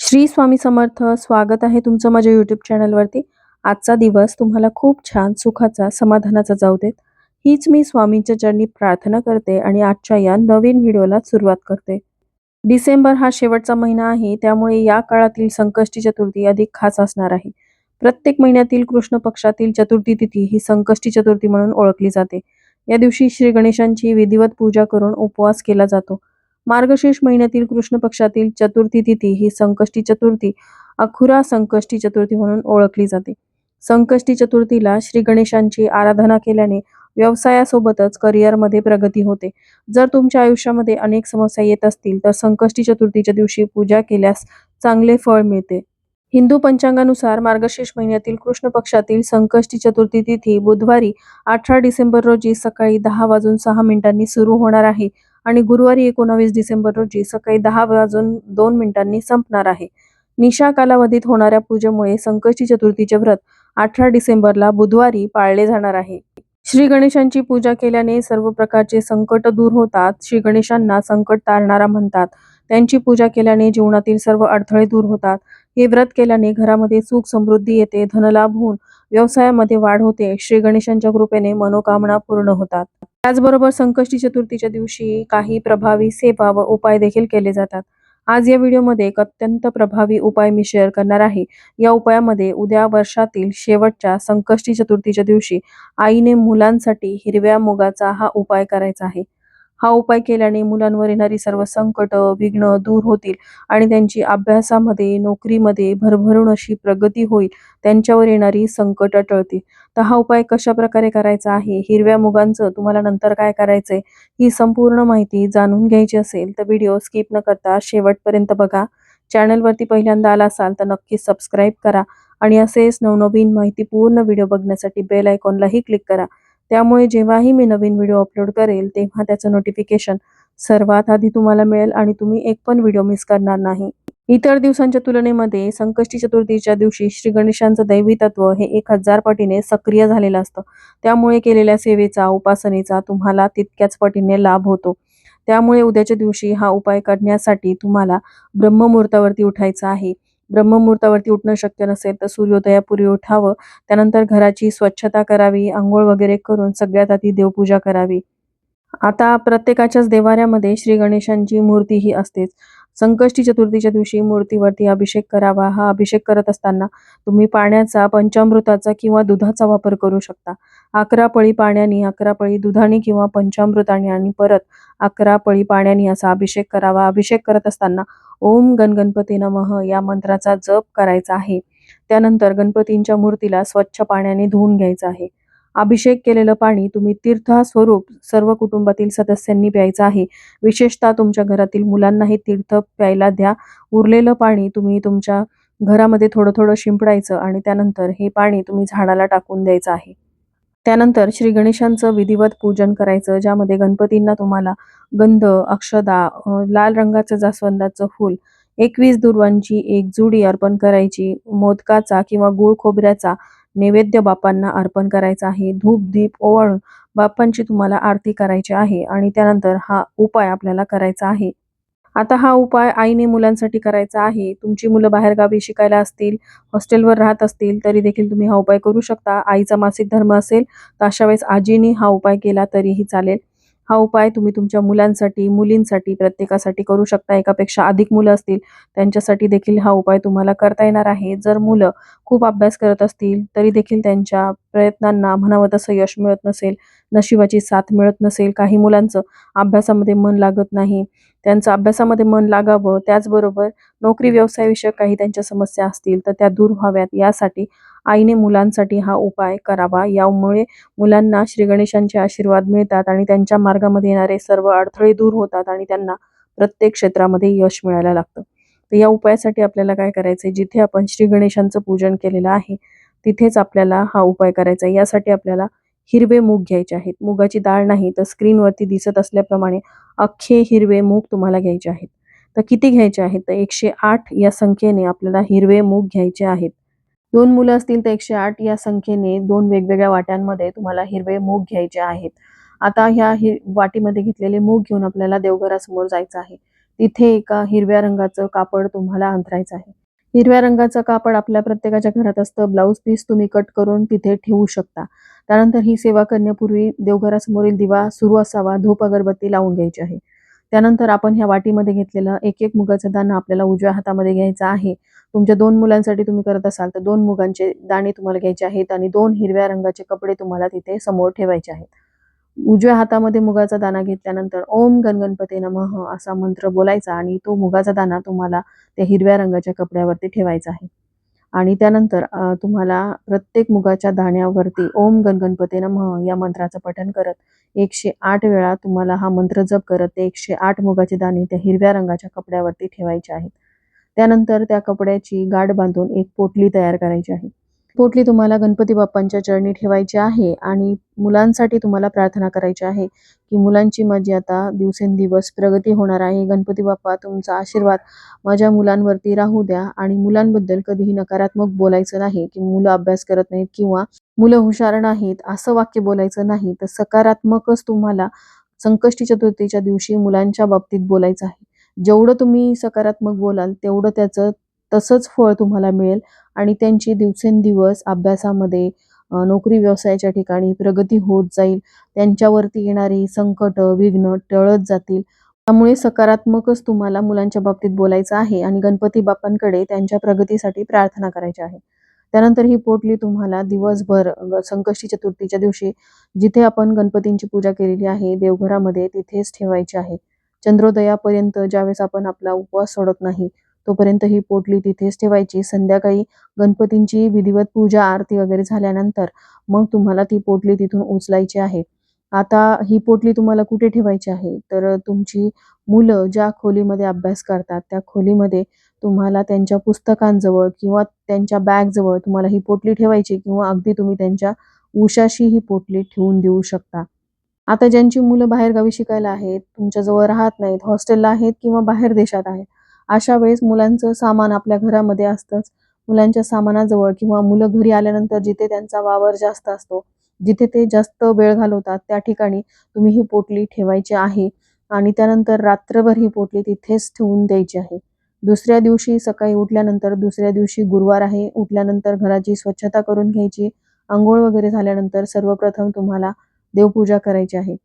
श्री स्वामी समर्थ स्वागत आहे तुमचं माझ्या यूट्यूब चॅनलवरती आजचा दिवस तुम्हाला खूप छान सुखाचा समाधानाचा जाऊ देत. हीच मी स्वामींच्या चरणी प्रार्थना करते आणि आजच्या या नवीन व्हिडिओला सुरुवात करते. डिसेंबर हा शेवटचा महिना आहे त्यामुळे या काळातील संकष्टी चतुर्थी अधिक खास असणार आहे. प्रत्येक महिन्यातील कृष्ण पक्षातील चतुर्थी तिथी ही संकष्टी चतुर्थी म्हणून ओळखली जाते. या दिवशी श्री गणेशांची विधिवत पूजा करून उपवास केला जातो. मार्गशीर्ष महिन्यातील कृष्ण पक्षातील चतुर्थी तिथी ही संकष्टी चतुर्थी अखुरा संकष्टी चतुर्थी म्हणून ओळखली जाते. संकष्टी चतुर्थीला श्री गणेशांची आराधना केल्याने व्यवसायासोबतच करिअरमध्ये प्रगती होते. जर तुमच्या आयुष्यामध्ये अनेक समस्या येत असतील तर संकष्टी चतुर्थीच्या दिवशी पूजा केल्यास चांगले फळ मिळते. हिंदू पंचांगानुसार मार्गशीर्ष महिन्यातील कृष्ण पक्षातील संकष्टी चतुर्थी तिथी बुधवारी अठरा डिसेंबर रोजी सकाळी दहा वाजून सहा मिनिटांनी सुरू होणार आहे. आणि गुरुवारी एकोणावीस डिसेंबर रोजी सकाळी दहा वाजून दोन मिनिटांनी संपणार आहे. निशा कालावधीत होणाऱ्या पूजेमुळे संकष्टी चतुर्थीचे व्रत अठरा डिसेंबरला बुधवारी पाळले जाणार आहे. श्री गणेशांची पूजा केल्याने सर्व प्रकारचे संकट दूर होतात. श्री गणेशांना संकट तारणारा म्हणतात. त्यांची पूजा केल्याने जीवनातील सर्व अडथळे दूर होतात. हे व्रत केल्याने घरामध्ये सुख समृद्धी येते धनलाभ होऊन व्यवसायामध्ये वाढ होते. श्री गणेशांच्या कृपेने मनोकामना पूर्ण होतात. त्याचबरोबर संकष्टी चतुर्थीच्या दिवशी काही प्रभावी सेवा व उपाय देखील केले जातात. आज या व्हिडिओमध्ये एक अत्यंत प्रभावी उपाय मी शेअर करणार आहे. या उपायामध्ये उद्या वर्षातील शेवटच्या संकष्टी चतुर्थीच्या दिवशी आईने मुलांसाठी हिरव्या मुगाचा हा उपाय करायचा आहे. हा उपाय केल्याने मुलांवर येणारी सर्व संकट विघ्न दूर होतील आणि त्यांची अभ्यासामध्ये नोकरीमध्ये भरभरून अशी प्रगती होईल त्यांच्यावर येणारी संकट टळतील. तर हा उपाय कशा प्रकारे करायचा आहे? हिरव्या मुगांचं तुम्हाला नंतर काय करायचंय? ही संपूर्ण माहिती जाणून घ्यायची असेल तर व्हिडिओ स्किप न करता शेवटपर्यंत बघा. चॅनलवरती पहिल्यांदा आला असाल तर नक्की सबस्क्राईब करा आणि असेच नवनवीन माहिती पूर्ण व्हिडिओ बघण्यासाठी बेल आयकॉनलाही क्लिक करा. त्यामुळे जेव्हाही मी नवीन व्हिडिओ अपलोड करेल तेव्हा त्याचं नोटिफिकेशन सर्वात आधी तुम्हाला मिळेल आणि तुम्ही एक पण व्हिडिओ मिस करणार नाही. इतर दिवसांच्या तुलनेमध्ये संकष्टी चतुर्थीच्या दिवशी श्री गणेशांचं दैवी तत्व हे एक हजार पटीने सक्रिय झालेलं असतं. त्यामुळे केलेल्या सेवेचा उपासनेचा तुम्हाला तितक्याच पटीने लाभ होतो. त्यामुळे उद्याच्या दिवशी हा उपाय करण्यासाठी तुम्हाला ब्रह्ममुहूर्तावरती उठायचं आहे. ब्रह्ममुहूर्तावरती उठणं शक्य नसेल तर सूर्योदयापूर्वी उठावं. त्यानंतर घराची स्वच्छता करावी आंघोळ वगैरे करून सगळ्यात आधी देवपूजा करावी. आता प्रत्येकाच्याच देवाऱ्यामध्ये श्री गणेशांची मूर्ती ही असतेच. संकष्टी चतुर्थीच्या दिवशी मूर्तीवरती अभिषेक करावा. हा अभिषेक करत असताना तुम्ही पाण्याचा पंचामृताचा किंवा दुधाचा वापर करू शकता. अकरा पळी पाण्याने अकरा पळी दुधाने किंवा पंचामृताने आणि परत अकरा पळी पाण्याने असा अभिषेक करावा. अभिषेक करत असताना ओम गणगणपती नमः या मंत्राचा जप करायचा आहे. त्यानंतर गणपतींच्या मूर्तीला स्वच्छ पाण्याने धुवून घ्यायचं आहे. अभिषेक केलेलं पाणी तुम्ही तीर्थस्वरूप सर्व कुटुंबातील सदस्यांनी प्यायचं आहे. विशेषतः तुमच्या घरातील मुलांनाही तीर्थ प्यायला द्या. उरलेलं पाणी तुम्ही तुमच्या घरामध्ये थोडं थोडं शिंपडायचं आणि त्यानंतर हे पाणी तुम्ही झाडाला टाकून द्यायचं आहे. त्यानंतर श्री गणेशांचं विधिवत पूजन करायचं ज्यामध्ये गणपतींना तुम्हाला गंध अक्षदा लाल रंगाचं जास्वंदाचं फूल एकवीस दुर्वांची एक जुडी अर्पण करायची मोदकाचा किंवा गुळ खोबऱ्याचा नैवेद्य बापांना अर्पण करायचा आहे. धूप दीप ओवाळून बाप्पांची तुम्हाला आरती करायची आहे आणि त्यानंतर हा उपाय आपल्याला करायचा आहे. आता हा उपाय आईने मुलांसाठी करायचा आहे. तुमची मुलं बाहेरगावी शिकायला असतील हॉस्टेलवर राहत असतील तरी देखील तुम्ही हा उपाय करू शकता. आईचा मासिक धर्म असेल तर अशा वेळेस आजीने हा उपाय केला तरीही चालेल. हा उपाय तुम्ही तुमच्या मुलांसाठी मुलींसाठी प्रत्येकासाठी करू शकता. एकापेक्षा अधिक मुलं असतील त्यांच्यासाठी देखील हा उपाय तुम्हाला करता येणार आहे. जर मुलं खूप अभ्यास करत असतील तरी देखील त्यांच्या प्रयत्नांना म्हणावं तसं यश मिळत नसेल नशिबाची साथ मिळत नसेल काही मुलांचं अभ्यासामध्ये मन लागत नाही. त्यांचं अभ्यासामध्ये मन लागावं त्याचबरोबर नोकरी व्यवसायाविषयक काही त्यांच्या समस्या असतील तर त्या दूर व्हाव्यात. यासाठी आईने मुलांसाठी हा उपाय करावा. यामुळे मुलांना श्री गणेशांचे आशीर्वाद मिळतात आणि त्यांच्या मार्गामध्ये येणारे सर्व अडथळे दूर होतात आणि त्यांना प्रत्येक क्षेत्रामध्ये यश मिळायला लागतं. तर या उपायासाठी आपल्याला काय करायचं आहे जिथे आपण श्री गणेशांचं पूजन केलेलं आहे तिथेच आपल्याला हा उपाय करायचा आहे. यासाठी आपल्याला हिरवे मूग घ्यायचे आहेत. मुगाची डाळ नाही तर स्क्रीनवरती दिसत असल्याप्रमाणे अख्खे हिरवे मूग तुम्हाला घ्यायचे आहेत. तर किती घ्यायचे आहेत? तर एकशे आठ या संख्येने आपल्याला हिरवे मूग घ्यायचे आहेत. दोन मुलं असतील तर एकशे आठ या संख्येने दोन वेगवेगळ्या वाट्यांमध्ये तुम्हाला हिरवे मूग घ्यायचे आहेत. आता ह्या हि वाटीमध्ये घेतलेले मूग घेऊन आपल्याला देवघरासमोर जायचं आहे. तिथे एका हिरव्या रंगाचं कापड तुम्हाला अंतरायचं आहे. हिरव्या रंगाचं कापड आपल्या प्रत्येकाच्या घरात असतं. ब्लाऊज पीस तुम्ही कट करून तिथे ठेवू शकता. त्यानंतर ही सेवा करण्यापूर्वी देवघरासमोरील दिवा सुरू असावा. धूप अगरबत्ती लावून घ्यायची आहे. त्यानंतर आपण ह्या वाटीमध्ये घेतलेलं एक एक मुगाचा दाणा आपल्याला उजव्या हातामध्ये घ्यायचा आहे. तुमच्या दोन मुलांसाठी तुम्ही करत असाल तर दोन मुगांचे दाणे तुम्हाला घ्यायचे आहेत आणि दोन हिरव्या रंगाचे कपडे तुम्हाला तिथे समोर ठेवायचे आहेत. उजव्या हातामध्ये मुगाचा दाणा घेतल्यानंतर ओम गणगणपते नमः असा मंत्र बोलायचा आणि तो मुगाचा दाणा तुम्हाला त्या हिरव्या रंगाच्या कपड्यावरती ठेवायचा आहे. आणि त्यानंतर तुम्हाला प्रत्येक मुगाच्या दाण्यावरती ओम गणगणपते नमः या मंत्राचं पठण करत एकशे आठ वेळा तुम्हाला हा मंत्र जप करत ते एकशे आठ मुगाचे दाणे त्या हिरव्या रंगाच्या कपड्यावरती ठेवायचे आहेत. त्यानंतर त्या कपड्याची गाठ बांधून एक पोटली तयार करायची आहे. पोटली तुम्हाला गणपती बाप्पांच्या चरणी ठेवायची आहे आणि मुलांसाठी तुम्हाला प्रार्थना करायची आहे की मुलांची माझी आता दिवसेंदिवस प्रगती होणार आहे. गणपती बाप्पा तुमचा आशीर्वाद माझ्या मुलांवरती राहू द्या आणि मुलांबद्दल कधीही नकारात्मक बोलायचं नाही की मुलं अभ्यास करत नाहीत किंवा मुलं हुशार नाहीत असं वाक्य बोलायचं नाही तर सकारात्मकच तुम्हाला संकष्टी चतुर्थीच्या दिवशी मुलांच्या बाबतीत बोलायचं आहे. जेवढं तुम्ही सकारात्मक बोलाल तेवढं त्याचं तसंच फळ तुम्हाला मिळेल. आणि त्यांची दिवसेंदिवस अभ्यासामध्ये नोकरी व्यवसायाच्या ठिकाणी प्रगती होत जाईल. त्यांच्यावरती येणारी संकट विघ्न टळत जातील. त्यामुळे सकारात्मकच तुम्हाला मुलांच्या बाबतीत बोलायचं आहे आणि गणपती बाप्पांकडे त्यांच्या प्रगतीसाठी प्रार्थना करायची आहे. त्यानंतर ही पोटली तुम्हाला दिवसभर संकष्टी चतुर्थीच्या दिवशी जिथे आपण गणपतींची पूजा केलेली आहे देवघरामध्ये तिथेच ठेवायची आहे. चंद्रोदयापर्यंत ज्यावेळेस आपण आपला उपवास सोडत नाही तोपर्यंत ही पोटली तिथेच ठेवायची. संध्याकाळी गणपतींची विधिवत पूजा आरती वगैरे झाल्यानंतर मग तुम्हाला ती पोटली तिथून उचलायची आहे. आता ही पोटली तुम्हाला कुठे ठेवायची आहे? तर तुमची मुलं ज्या खोलीमध्ये अभ्यास करतात त्या खोलीमध्ये तुम्हाला त्यांच्या पुस्तकांजवळ किंवा त्यांच्या बॅगजवळ तुम्हाला ही पोटली ठेवायची किंवा अगदी तुम्ही त्यांच्या उशाशी ही पोटली ठेवून देऊ शकता. आता ज्यांची मुलं बाहेरगावी शिकायला आहेत तुमच्याजवळ राहत नाहीत हॉस्टेलला आहेत किंवा बाहेर देशात आहेत अशा वेळेस मुलांचं सामान आपल्या घरामध्ये असतंच. मुलांच्या सामानाजवळ किंवा मुलं घरी आल्यानंतर जिथे त्यांचा वावर जास्त असतो जिथे ते जास्त वेळ घालवतात त्या ठिकाणी तुम्ही ही पोटली ठेवायची आहे आणि त्यानंतर रात्रभर ही पोटली तिथेच ठेवून द्यायची आहे. दुसऱ्या दिवशी सकाळी उठल्यानंतर दुसऱ्या दिवशी गुरुवार आहे उठल्यानंतर घराची स्वच्छता करून घ्यायची. आंघोळ वगैरे झाल्यानंतर सर्वप्रथम तुम्हाला देवपूजा करायची आहे.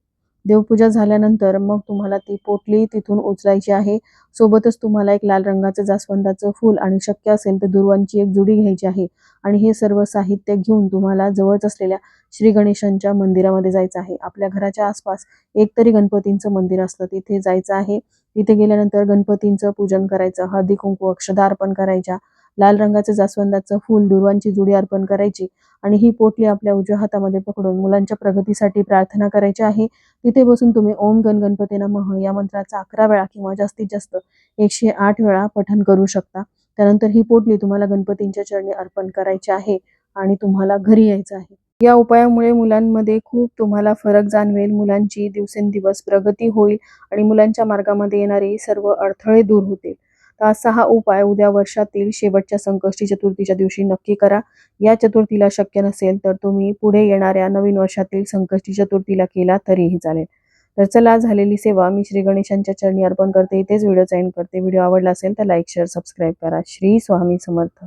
देवपूजा झाल्यानंतर मग तुम्हाला ती पोटली तिथून उचलायची आहे. सोबतच तुम्हाला एक लाल रंगाचं जास्वंदाचं फूल आणि शक्य असेल तर दुर्वांची एक जुडी घ्यायची आहे. आणि हे सर्व साहित्य घेऊन तुम्हाला जवळच असलेल्या श्री गणेशांच्या मंदिरामध्ये जायचं आहे. आपल्या घराच्या आसपास एकतरी गणपतींचं मंदिर असतं. तिथे जायचं आहे. तिथे गेल्यानंतर गणपतींचं पूजन करायचं. हळदी कुंकू अक्षदा अर्पण करायच्या. लाल रंगाचं जास्वंदाचं फूल दुर्वांची जुडी अर्पण करायची आणि ही पोटली आपल्या उजव्या हातामध्ये पकडून मुलांच्या प्रगतीसाठी प्रार्थना करायची आहे. तिथे बसून तुम्ही ओम गण गणपती नमः या मंत्राचा अकरा वेळा किंवा जास्तीत जास्त एकशे आठ वेळा पठण करू शकता. त्यानंतर ही पोटली तुम्हाला गणपतींच्या चरणी अर्पण करायची आहे आणि तुम्हाला घरी यायचं आहे. या उपायामुळे मुलांमध्ये खूप तुम्हाला फरक जाणवेल. मुलांची दिवसेंदिवस प्रगती होईल आणि मुलांच्या मार्गामध्ये येणारे सर्व अडथळे दूर होतील. तर असा हा उपाय उद्या वर्षातील शेवटच्या संकष्टी चतुर्थीच्या दिवशी नक्की करा. या चतुर्थीला शक्य नसेल तर तुम्ही पुढे येणाऱ्या नवीन वर्षातील संकष्टी चतुर्थीला केला तरीही चालेल. तर चला झालेली सेवा मी श्री गणेशांच्या चरणी अर्पण करते. इथेच व्हिडिओ एंड करते. व्हिडिओ आवडला असेल तर लाईक शेअर सबस्क्राईब करा. श्री स्वामी समर्थ.